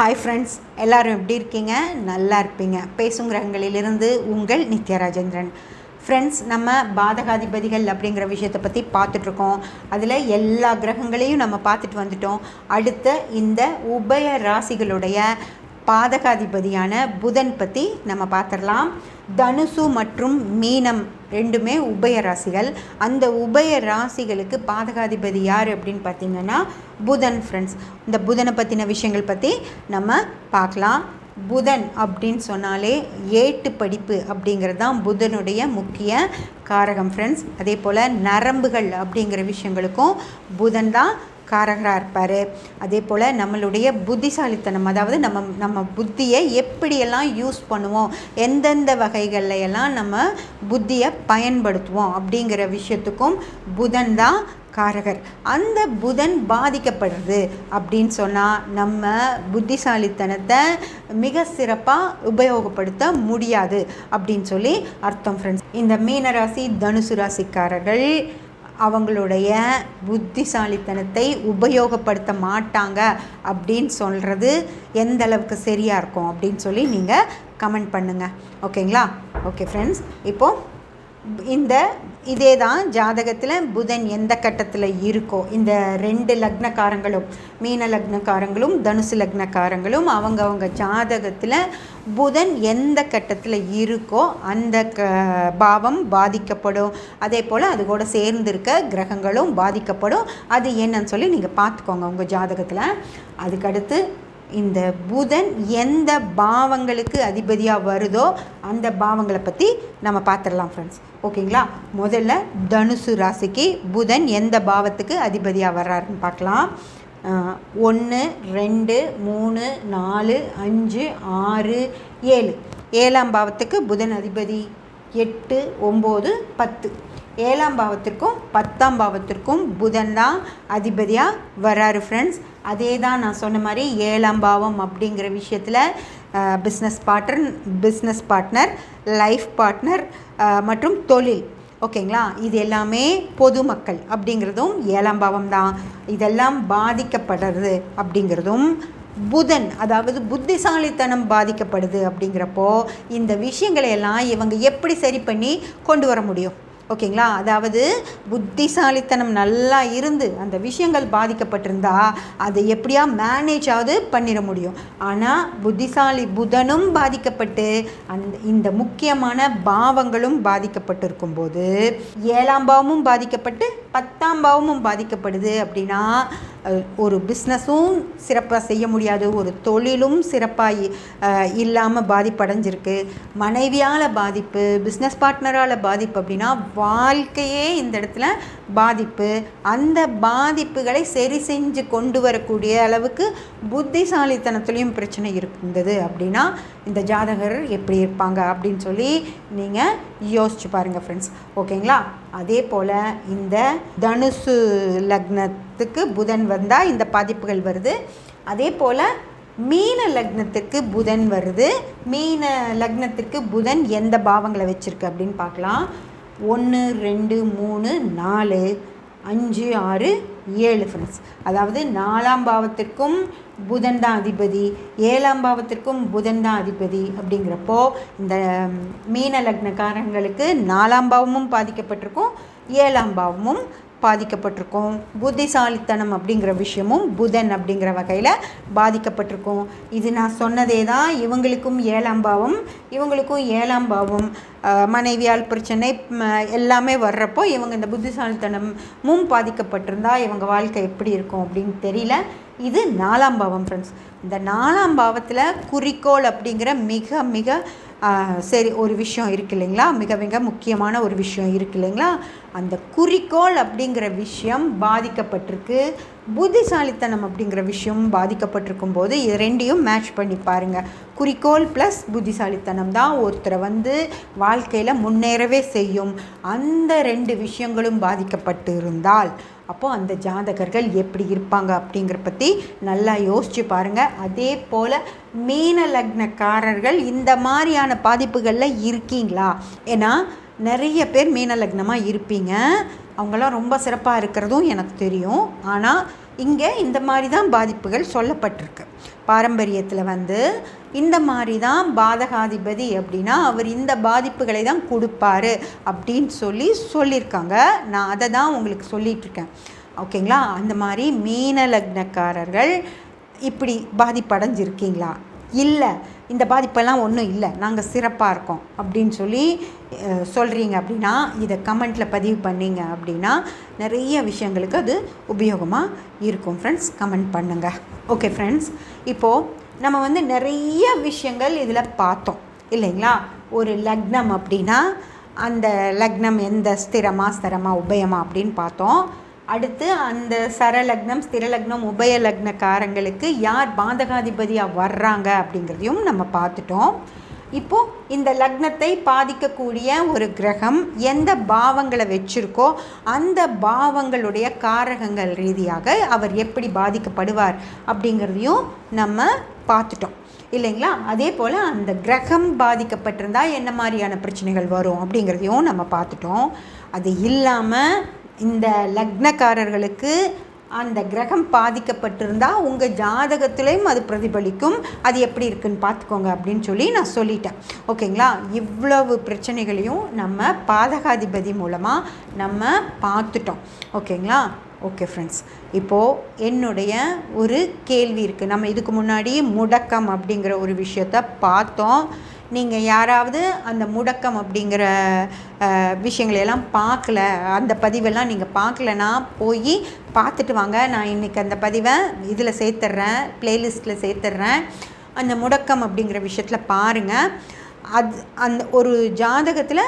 Hi friends எல்லோரும் எப்படி இருக்கீங்க? நல்லா இருப்பீங்க. பேசும் கிரகங்களிலிருந்து உங்கள் நித்யா ராஜேந்திரன் ஃப்ரெண்ட்ஸ் நம்ம பாதகாதிபதிகள் அப்படிங்கிற விஷயத்தை பற்றி பார்த்துட்ருக்கோம். அதில் எல்லா கிரகங்களையும் நம்ம பார்த்துட்டு வந்துட்டோம். அடுத்த இந்த உபய ராசிகளுடைய பாதகாதிபதியான புதன் பற்றி நம்ம பார்த்துடலாம். தனுசு மற்றும் மீனம் ரெண்டுமே உபய ராசிகள். அந்த உபய ராசிகளுக்கு பாதகாதிபதி யார் அப்படின்னு பார்த்தீங்கன்னா புதன் ஃப்ரெண்ட்ஸ் இந்த புதனை பற்றின விஷயங்கள் பற்றி நம்ம பார்க்கலாம். புதன் அப்படின்னு சொன்னாலே ஏட்டு படிப்பு அப்படிங்கிறது தான் புதனுடைய முக்கிய காரகம் ஃப்ரெண்ட்ஸ் அதே போல் நரம்புகள் அப்படிங்கிற விஷயங்களுக்கும் புதன் தான் காரகராக இருப்பார். அதே போல் நம்மளுடைய புத்திசாலித்தனம் அதாவது நம்ம நம்ம புத்தியை எப்படியெல்லாம் யூஸ் பண்ணுவோம் எந்தெந்த வகைகளில் எல்லாம் நம்ம புத்தியை பயன்படுத்துவோம் அப்படிங்கிற விஷயத்துக்கும் புதன் தான் காரகர். அந்த புதன் பாதிக்கப்படுறது அப்படின்னு சொன்னால் நம்ம புத்திசாலித்தனத்தை மிக சிறப்பாக உபயோகப்படுத்த முடியாது அப்படின்னு சொல்லி அர்த்தம் ஃப்ரெண்ட்ஸ் இந்த மீனராசி தனுசு ராசிக்காரர்கள் அவங்களுடைய புத்திசாலித்தனத்தை உபயோகப்படுத்த மாட்டாங்க அப்படின்னு சொல்கிறது எந்த அளவுக்கு சரியாக இருக்கும் அப்படின்னு சொல்லி நீங்கள் கமெண்ட் பண்ணுங்கள் ஓகேங்களா ஓகே ஃப்ரெண்ட்ஸ் இப்போது இந்த இதே தான் ஜாதகத்தில் புதன் எந்த கட்டத்தில் இருக்கோ இந்த ரெண்டு லக்னக்காரங்களும் மீன லக்னக்காரங்களும் தனுசு லக்னக்காரங்களும் அவங்கவுங்க ஜாதகத்தில் புதன் எந்த கட்டத்தில் இருக்கோ அந்த க பாவம் பாதிக்கப்படும். அதே போல் அது கூட சேர்ந்திருக்க கிரகங்களும் பாதிக்கப்படும். அது என்னன்னு சொல்லி நீங்கள் பார்த்துக்கோங்க உங்கள் ஜாதகத்தில். அதுக்கடுத்து இந்த புதன் எந்த பாவங்களுக்கு அதிபதியாக வருதோ அந்த பாவங்களை பற்றி நம்ம பார்த்துடலாம் ஃப்ரெண்ட்ஸ் ஓகேங்களா? முதல்ல தனுசு ராசிக்கு புதன் எந்த பாவத்துக்கு அதிபதியாக வர்றாருன்னு பார்க்கலாம் ஒன்று ரெண்டு மூணு நாலு அஞ்சு ஆறு ஏழு. ஏழாம் பாவத்துக்கு புதன் அதிபதி. எட்டு ஒம்பது பத்து. ஏழாம் பாவத்திற்கும் பத்தாம் பாவத்திற்கும் புதன் தான் அதிபதியாக வராரு ஃப்ரெண்ட்ஸ் அதே தான் நான் சொன்ன மாதிரி ஏழாம் பாவம் அப்படிங்கிற விஷயத்தில் business partner business partner life partner மற்றும் தொழில். ஓகேங்களா? இது எல்லாமே பொதுமக்கள் அப்படிங்கிறதும் ஏழாம் பாவம் தான். இதெல்லாம் பாதிக்கப்படுறது அப்படிங்கிறதும் புதன் அதாவது புத்திசாலித்தனம் பாதிக்கப்படுது அப்படிங்கிறப்போ இந்த விஷயங்களை எல்லாம் இவங்க எப்படி சரி பண்ணி கொண்டு வர முடியும்? ஓகேங்களா? அதாவது புத்திசாலித்தனம் நல்லா இருந்து அந்த விஷயங்கள் பாதிக்கப்பட்டிருந்தா அதை எப்படியா மேனேஜாவது பண்ணிட முடியும். ஆனால் புத்திசாலி புதனும் பாதிக்கப்பட்டு அந்த இந்த முக்கியமான பாவங்களும் பாதிக்கப்பட்டிருக்கும் போது ஏழாம் பாவமும் பாதிக்கப்பட்டு பத்தாம் பாவமும் பாதிக்கப்படுது அப்படின்னா ஒரு பிஸ்னஸும் சிறப்பாக செய்ய முடியாது. ஒரு தொழிலும் சிறப்பாக இல்லாமல் பாதிப்படைஞ்சிருக்கு. மனைவியால் பாதிப்பு பிஸ்னஸ் பார்ட்னரால் பாதிப்பு அப்படின்னா வாழ்க்கையே இந்த இடத்துல பாதிப்பு. அந்த பாதிப்புகளை சரி செஞ்சு கொண்டு வரக்கூடிய அளவுக்கு புத்திசாலித்தனத்துலேயும் பிரச்சனை இருந்தது அப்படின்னா இந்த ஜாதகர் எப்படி இருப்பாங்க அப்படின்னு சொல்லி நீங்கள் யோசிச்சு பாருங்கள் ஃப்ரெண்ட்ஸ் ஓகேங்களா அதே போல் இந்த தனுசு லக்னத்துக்கு புதன் வந்தால் இந்த பாதிப்புகள் வருது. அதே போல் மீன லக்னத்துக்கு புதன் வருது. மீன லக்னத்திற்கு புதன் எந்த பாவங்களை வச்சுருக்கு அப்படின்னு பார்க்கலாம். ஒன்று ரெண்டு மூணு நாலு அஞ்சு ஆறு ஏழு ஃப்ரெண்ட்ஸ் அதாவது நாலாம் பாவத்திற்கும் புதன் தான் அதிபதி ஏழாம் பாவத்திற்கும் புதன் தான் அதிபதி அப்படிங்கிறப்போ இந்த மீன லக்னக்காரங்களுக்கு நாலாம் பாவமும் பாதிக்கப்பட்டிருக்கும் ஏழாம் பாவமும் பாதிக்கப்பட்டிருக்கும். புத்திசாலித்தனம் அப்படிங்கிற விஷயமும் புதன் அப்படிங்கிற வகையில் பாதிக்கப்பட்டிருக்கும். இது நான் சொன்னதே தான் இவங்களுக்கும் ஏழாம் பாவம் இவங்களுக்கும் ஏழாம் பாவம். மனைவியால் பிரச்சனை எல்லாமே வர்றப்போ இவங்க இந்த புத்திசாலித்தனமும் பாதிக்கப்பட்டிருந்தா இவங்க வாழ்க்கை எப்படி இருக்கும் அப்படின்னு தெரியல. இது நாலாம் பாவம் ஃப்ரெண்ட்ஸ் இந்த நாலாம் பாவத்தில் குறிக்கோள் அப்படிங்கிற மிக மிக சரி ஒரு விஷயம் இருக்குது இல்லைங்களா? மிக மிக முக்கியமான ஒரு விஷயம் இருக்குது இல்லைங்களா? அந்த குறிக்கோள் அப்படிங்கிற விஷயம் பாதிக்கப்பட்டிருக்கு. புத்திசாலித்தனம் அப்படிங்கிற விஷயம் பாதிக்கப்பட்டிருக்கும் போது இது ரெண்டையும் மேட்ச் பண்ணி பாருங்கள் குறிக்கோள் ப்ளஸ் புத்திசாலித்தனம் தான் ஒருத்தரை வந்து வாழ்க்கையில் முன்னேறவே செய்யும். அந்த ரெண்டு விஷயங்களும் பாதிக்கப்பட்டு இருந்தால் அப்போது அந்த ஜாதகர்கள் எப்படி இருப்பாங்க அப்படிங்கிற பற்றி நல்லா யோசித்து பாருங்கள் அதே போல் மீன லக்னக்காரர்கள் இந்த மாதிரியான பாதிப்புகளில் இருக்கீங்களா? ஏன்னா நிறைய பேர் மீன லக்னமாக இருப்பீங்க. அவங்களாம் ரொம்ப சிறப்பாக இருக்கிறதும் எனக்கு தெரியும். ஆனால் இங்கே இந்த மாதிரி தான் பாதிப்புகள் சொல்லப்பட்டிருக்கு. பாரம்பரியத்தில் வந்து இந்த மாதிரி தான் பாதகாதிபதி அப்படின்னா அவர் இந்த பாதிப்புகளை தான் கொடுப்பாரு அப்படின்னு சொல்லி சொல்லியிருக்காங்க. நான் அதை தான் உங்களுக்கு சொல்லிகிட்ருக்கேன் ஓகேங்களா அந்த மாதிரி மீன லக்னக்காரர்கள் இப்படி பாதிப்படைஞ்சிருக்கீங்களா? இல்லை. இந்த பாதிப்பெல்லாம் ஒன்றும் இல்லை நாங்கள் சிறப்பாக இருக்கோம் அப்படின்னு சொல்லி சொல்கிறீங்க அப்படின்னா இதை கமெண்ட்டில் பதிவு பண்ணிங்க அப்படின்னா நிறைய விஷயங்களுக்கு அது உபயோகமாக இருக்கும் ஃப்ரெண்ட்ஸ் கமெண்ட் பண்ணுங்கள் ஓகே ஃப்ரெண்ட்ஸ் இப்போது நம்ம வந்து நிறைய விஷயங்கள் இதில் பார்த்தோம் இல்லைங்களா? ஒரு லக்னம் அப்படின்னா அந்த லக்னம் எந்த ஸ்திரமா ஸ்திரமா உபயமா அப்படின்னு பார்த்தோம். அடுத்து அந்த சரலக்னம் ஸ்திரலக்னம் உபய லக்னக்காரங்களுக்கு யார் பாதகாதிபதியாக வர்றாங்க அப்படிங்கிறதையும் நம்ம பார்த்துட்டோம். இப்போது இந்த லக்னத்தை பாதிக்கக்கூடிய ஒரு கிரகம் எந்த பாவங்களை வச்சுருக்கோ அந்த பாவங்களுடைய காரகங்கள் ரீதியாக அவர் எப்படி பாதிக்கப்படுவார் அப்படிங்கிறதையும் நம்ம பார்த்துட்டோம். இல்லைங்களா? அதே போல் அந்த கிரகம் பாதிக்கப்பட்டிருந்தால் என்ன மாதிரியான பிரச்சனைகள் வரும் அப்படிங்கிறதையும் நம்ம பார்த்துட்டோம். அது இல்லாமல் இந்த லக்னக்காரர்களுக்கு அந்த கிரகம் பாதிக்கப்பட்டிருந்தால் உங்கள் ஜாதகத்திலையும் அது பிரதிபலிக்கும். அது எப்படி இருக்குன்னு பார்த்துக்கோங்க அப்படின்னு சொல்லி நான் சொல்லிட்டேன். ஓகேங்களா? இவ்வளவு பிரச்சனைகளையும் நம்ம பாதகாதிபதி மூலமாக நம்ம பார்த்துட்டோம். ஓகேங்களா? ஓகே ஃப்ரெண்ட்ஸ் இப்போது என்னுடைய ஒரு கேள்வி இருக்குது நம்ம இதுக்கு முன்னாடி முடக்கம் அப்படிங்கிற ஒரு விஷயத்த பார்த்தோம். நீங்கள் யாராவது அந்த முடக்கம் அப்படிங்கிற விஷயங்களையெல்லாம் பார்க்கல அந்த பதிவெல்லாம் நீங்கள் பார்க்கலனா போய் பார்த்துட்டு வாங்க நான் இன்றைக்கி அந்த பதிவை இதில் சேர்த்துட்றேன் ப்ளேலிஸ்ட்டில் சேர்த்துட்றேன். அந்த முடக்கம் அப்படிங்கிற விஷயத்தில் பாருங்கள் அது அந்த ஒரு ஜாதகத்தில்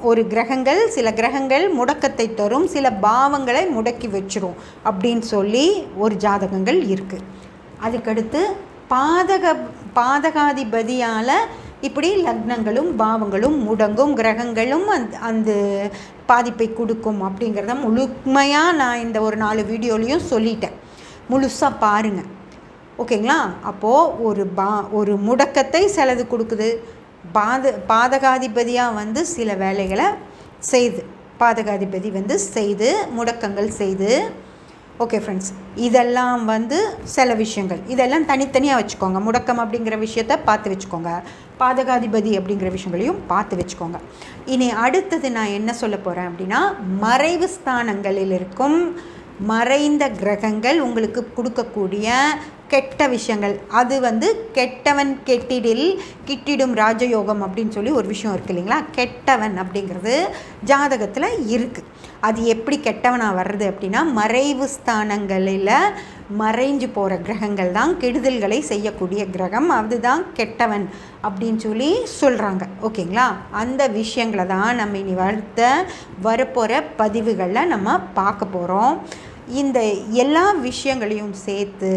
ஒரு கிரகங்கள் சில கிரகங்கள் முடக்கத்தை தரும் சில பாவங்களை முடக்கி வச்சிரும் அப்படின்னு சொல்லி ஒரு ஜாதகங்கள் இருக்குது அதுக்கடுத்து பாதக பாதகாதிபதியால் இப்படி லக்னங்களும் பாவங்களும் முடங்கும் கிரகங்களும் அந்த அந்த பாதிப்பை கொடுக்கும் அப்படிங்கிறத முழுமையாக நான் இந்த ஒரு நாலு வீடியோலையும் சொல்லிட்டேன். முழுசாக பாருங்கள் ஓகேங்களா? அப்போது ஒரு பா ஒரு முடக்கத்தை சிலது கொடுக்குது. பாத பாதகாதிபதியாக வந்து சில வேலைகளை செய்து பாதகாதிபதி வந்து செய்து முடக்கங்கள் செய்து ஓகே ஃப்ரெண்ட்ஸ் இதெல்லாம் வந்து சில விஷயங்கள். இதெல்லாம் தனித்தனியாக வச்சுக்கோங்க. முடக்கம் அப்படிங்கிற விஷயத்த பார்த்து வச்சுக்கோங்க. பாதகாதிபதி அப்படிங்கிற விஷயங்களையும் பார்த்து வச்சுக்கோங்க. இனி அடுத்தது நான் என்ன சொல்ல போகிறேன் அப்படின்னா மறைவு ஸ்தானங்களில் இருக்கும் மறைந்த கிரகங்கள் உங்களுக்கு கொடுக்கக்கூடிய கெட்ட விஷயங்கள். அது வந்து கெட்டவன் கெட்டிடில் கிட்டிடும் ராஜயோகம் அப்படின்னு சொல்லி ஒரு விஷயம் இருக்குது இல்லைங்களா? கெட்டவன் அப்படிங்கிறது ஜாதகத்தில் இருக்குது அது எப்படி கெட்டவனாக வர்றது அப்படின்னா மறைவு ஸ்தானங்களில் மறைஞ்சு போகிற கிரகங்கள் தான் கெடுதல்களை செய்யக்கூடிய கிரகம். அதுதான் கெட்டவன் அப்படின்னு சொல்லி சொல்கிறாங்க ஓகேங்களா? அந்த விஷயங்களை தான் நம்ம இனி வருத்த வரப்போகிற பதிவுகளில் நம்ம பார்க்க போகிறோம் இந்த எல்லா விஷயங்களையும் சேர்த்து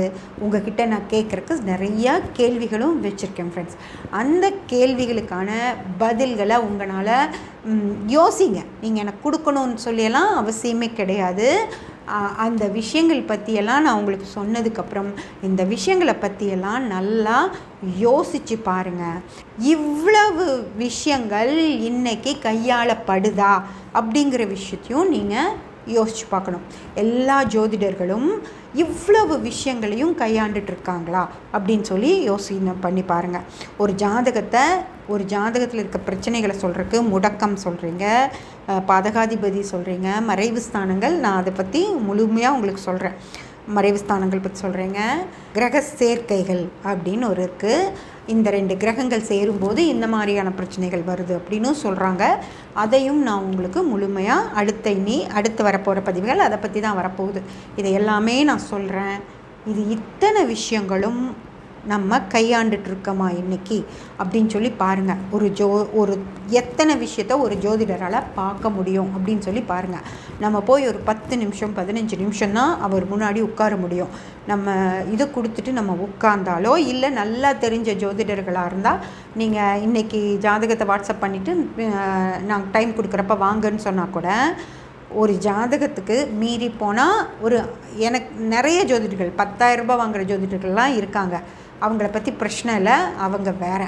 உங்ககிட்ட நான் கேட்குறக்கு நிறையா கேள்விகளும் வச்சுருக்கேன் ஃப்ரெண்ட்ஸ் அந்த கேள்விகளுக்கான பதில்களை உங்களால் யோசிங்க. நீங்கள் எனக்கு கொடுக்கணும்னு சொல்லியெல்லாம் அவசியமே கிடையாது. அந்த விஷயங்கள் பற்றியெல்லாம் நான் உங்களுக்கு சொன்னதுக்கப்புறம் இந்த விஷயங்களை பற்றியெல்லாம் நல்லா யோசித்து பாருங்கள் இவ்வளவு விஷயங்கள் இன்றைக்கி கையாளப்படுதா அப்படிங்கிற விஷயத்தையும் நீங்கள் யோசித்து பார்க்கணும். எல்லா ஜோதிடர்களும் இவ்வளவு விஷயங்களையும் கையாண்டுட்டு இருக்காங்களா அப்படின்னு சொல்லி யோசனை பண்ணி பாருங்கள் ஒரு ஜாதகத்தை ஒரு ஜாதகத்தில் இருக்க பிரச்சனைகளை சொல்கிறதுக்கு முடக்கம் சொல்கிறீங்க பாதகாதிபதி சொல்கிறீங்க மறைவு ஸ்தானங்கள் நான் அதை பற்றி முழுமையாக உங்களுக்கு சொல்கிறேன் மறைவு ஸ்தானங்கள் பற்றி சொல்கிறேங்க கிரக சேர்க்கைகள் அப்படின்னு ஒரு இருக்குது இந்த ரெண்டு கிரகங்கள் சேரும்போது இந்த மாதிரியான பிரச்சனைகள் வருது அப்படின்னு சொல்கிறாங்க அதையும் நான் உங்களுக்கு முழுமையாக அடுத்த இனி அடுத்து வரப்போகிற பதிவுகள் அதை பற்றி தான் வரப்போகுது. இதை எல்லாமே நான் சொல்கிறேன் இது இத்தனை விஷயங்களும் நம்ம கையாண்டுட்ருக்கோமா இன்றைக்கி அப்படின்னு சொல்லி பாருங்கள் ஒரு ஜோ ஒரு எத்தனை விஷயத்த ஒரு ஜோதிடரால் பார்க்க முடியும் அப்படின்னு சொல்லி பாருங்கள் நம்ம போய் ஒரு பத்து நிமிஷம் பதினஞ்சு நிமிஷம் தான் அவர் முன்னாடி உட்கார முடியும். நம்ம இதை கொடுத்துட்டு நம்ம உட்கார்ந்தாலோ இல்லை நல்லா தெரிஞ்ச ஜோதிடர்களாக இருந்தால் நீங்கள் இன்றைக்கி ஜாதகத்தை வாட்ஸ்அப் பண்ணிவிட்டு நாங்கள் டைம் கொடுக்குறப்ப வாங்கன்னு சொன்னால் கூட ஒரு ஜாதகத்துக்கு மீறி போனால் ஒரு எனக்கு நிறைய ஜோதிடர்கள் பத்தாயிரரூபா வாங்குகிற ஜோதிடர்கள்லாம் இருக்காங்க. அவங்கள பற்றி பிரச்சனை இல்லை அவங்க வேறு.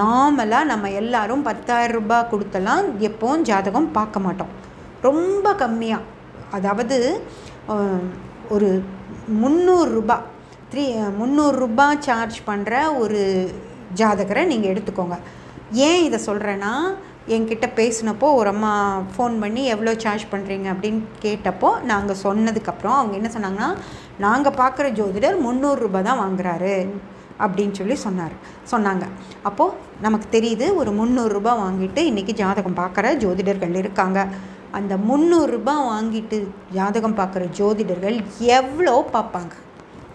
நார்மலாக நம்ம எல்லோரும் பத்தாயிரம் ரூபாய் கொடுத்தலாம் எப்போவும் ஜாதகம் பார்க்க மாட்டோம். ரொம்ப கம்மியாக அதாவது ஒரு முந்நூறுரூபா த்ரீ முந்நூறுரூபா சார்ஜ் பண்ணுற ஒரு ஜாதகரை நீங்கள் எடுத்துக்கோங்க. ஏன் இதை சொல்கிறேன்னா என்கிட்ட பேசினப்போ ஒரு அம்மா ஃபோன் பண்ணி எவ்வளோ சார்ஜ் பண்ணுறீங்க அப்படின்னு கேட்டப்போ நாங்கள் சொன்னதுக்கப்புறம் அவங்க என்ன சொன்னாங்கன்னா நாங்கள் பார்க்குற ஜோதிடர் முந்நூறுரூபா தான் வாங்குறாரு. அப்படின்னு சொல்லி சொன்னார். சொன்னாங்க. அப்போது நமக்கு தெரியுது ஒரு முந்நூறுரூபா வாங்கிட்டு இன்றைக்கி ஜாதகம் பார்க்குற ஜோதிடர்கள் இருக்காங்க. அந்த முந்நூறுரூபா வாங்கிட்டு ஜாதகம் பார்க்குற ஜோதிடர்கள் எவ்வளோ பார்ப்பாங்க?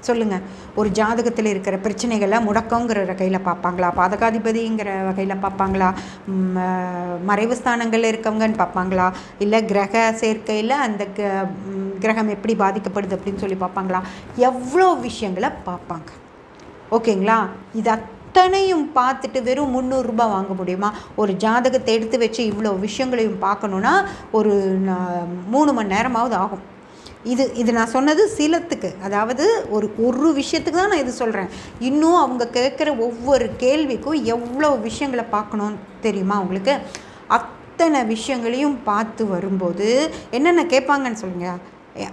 சொல்லுங்கள் ஒரு ஜாதகத்தில் இருக்கிற பிரச்சனைகளை முடக்கங்கிற வகையில் பார்ப்பாங்களா? பாதகாதிபதிங்கிற வகையில் பார்ப்பாங்களா? மறைவு ஸ்தானங்களில் இருக்கவங்கன்னு பார்ப்பாங்களா? இல்லை கிரக சேர்க்கையில் அந்த க- கிரகம் எப்படி பாதிக்கப்படுது அப்படின்னு சொல்லி பார்ப்பாங்களா? எவ்வளோ விஷயங்களை பார்ப்பாங்க. ஓகேங்களா? இது அத்தனையும் பார்த்துட்டு வெறும் முந்நூறுரூபா வாங்க முடியுமா? ஒரு ஜாதகத்தை எடுத்து வச்சு இவ்வளோ விஷயங்களையும் பார்க்கணுன்னா ஒரு நா- மூணு மணி நேரமாவது ஆகும். இது இது நான் சொன்னது சிலத்துக்கு. அதாவது ஒரு ஒரு விஷயத்துக்கு தான் நான் இது சொல்கிறேன் இன்னும் அவங்க கேட்குற ஒவ்வொரு கேள்விக்கும் எவ்வளோ விஷயங்களை பார்க்கணும் தெரியுமா அவங்களுக்கு அத்தனை விஷயங்களையும் பார்த்து வரும்போது என்னென்ன கேட்பாங்கன்னு சொல்லுங்கள்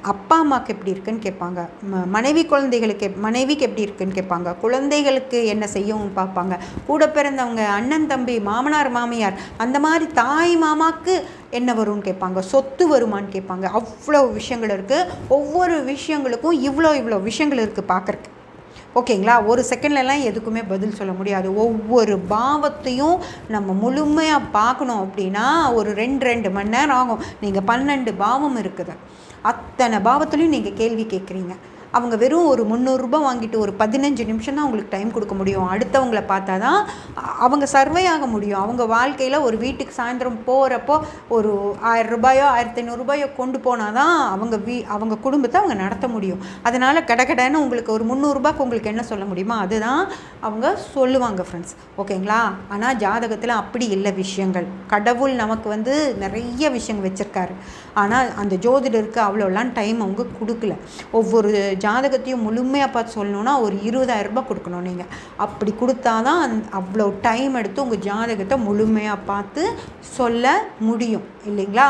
அப்பா அம்மாவுக்கு எப்படி இருக்குன்னு கேட்பாங்க. மனைவி குழந்தைகளுக்கு எப்- மனைவிக்கு எப்படி இருக்குன்னு கேட்பாங்க. குழந்தைகளுக்கு என்ன செய்யவும் பார்ப்பாங்க. கூட பிறந்தவங்க அண்ணன் தம்பி மாமனார் மாமியார் அந்த மாதிரி தாய் மாமாக்கு என்ன வரும்னு கேட்பாங்க. சொத்து வருமான்னு கேட்பாங்க. அவ்வளோ விஷயங்கள் இருக்குது ஒவ்வொரு விஷயங்களுக்கும் இவ்வளோ இவ்வளோ விஷயங்கள் இருக்குது பார்க்குறக்கு ஓகேங்களா? ஒரு செகண்ட்லலாம் எதுக்குமே பதில் சொல்ல முடியாது. ஒவ்வொரு பாவத்தையும் நம்ம முழுமையாக பார்க்கணும் அப்படின்னா ஒரு ரெண்டு ரெண்டு மணி நேரம் ஆகும். நீங்கள் பன்னெண்டு பாவம் இருக்குது. அத்தனை பாவத்துலேயும் நீங்கள் கேள்வி கேட்குறீங்க அவங்க வெறும் ஒரு முந்நூறுரூபா வாங்கிட்டு ஒரு பதினஞ்சு நிமிஷம் தான் உங்களுக்கு டைம் கொடுக்க முடியும். அடுத்தவங்கள பார்த்தா தான் அவங்க சர்வே ஆக முடியும். அவங்க வாழ்க்கையில் ஒரு வீட்டுக்கு சாயந்தரம் போகிறப்போ ஒரு ஆயிரம் ரூபாயோ ஆயிரத்தி ஐநூறுரூபாயோ கொண்டு போனால் தான் அவங்க வீ அவங்க குடும்பத்தை அவங்க நடத்த முடியும். அதனால் கடகடன்னு உங்களுக்கு ஒரு முந்நூறுரூபாக்கு உங்களுக்கு என்ன சொல்ல முடியுமோ அதுதான் அவங்க சொல்லுவாங்க ஃப்ரெண்ட்ஸ் ஓகேங்களா ஆனால் ஜாதகத்தில் அப்படி இல்லை விஷயங்கள். கடவுள் நமக்கு வந்து நிறைய விஷயங்கள் வச்சுருக்காரு. ஆனால் அந்த ஜோதிடருக்கு அவ்வளோலாம் டைம் அவங்க கொடுக்கல. ஒவ்வொரு ஜாதகத்தையும் முழுமையாக பார்த்து சொல்லணுன்னா ஒரு இருபதாயிரம் ரூபாய் கொடுக்கணும் நீங்கள் அப்படி கொடுத்தா தான் அவ்வளோ டைம் எடுத்து உங்கள் ஜாதகத்தை முழுமையாக பார்த்து சொல்ல முடியும். இல்லைங்களா?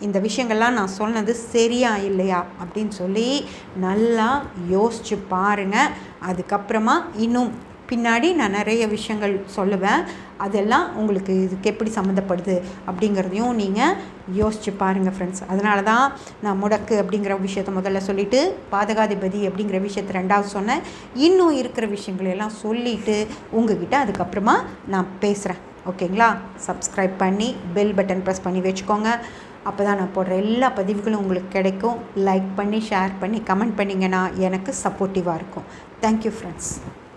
இந்த விஷயங்கள்லாம் நான் சொன்னது சரியா இல்லையா? அப்படின்னு சொல்லி நல்லா யோசிச்சு பாருங்கள் அதுக்கப்புறமா இன்னும் பின்னாடி நான் நிறைய விஷயங்கள் சொல்லுவேன். அதெல்லாம் உங்களுக்கு இதுக்கு எப்படி சம்மந்தப்படுது அப்படிங்கிறதையும் நீங்கள் யோசிச்சு பாருங்கள் ஃப்ரெண்ட்ஸ் அதனால தான் நான் முடக்கு அப்படிங்கிற விஷயத்த முதல்ல சொல்லிவிட்டு பாதகாதிபதி அப்படிங்கிற விஷயத்த ரெண்டாவது சொன்னேன். இன்னும் இருக்கிற விஷயங்களையெல்லாம் சொல்லிவிட்டு உங்ககிட்ட அதுக்கப்புறமா நான் பேசுகிறேன் ஓகேங்களா? சப்ஸ்கிரைப் பண்ணி பெல் பட்டன் ப்ரெஸ் பண்ணி வச்சுக்கோங்க. அப்போ தான் நான் போடுற எல்லா பதிவுகளும் உங்களுக்கு கிடைக்கும். லைக் பண்ணி ஷேர் பண்ணி கமெண்ட் பண்ணிங்கன்னா எனக்கு சப்போர்ட்டிவாக இருக்கும். Thank you friends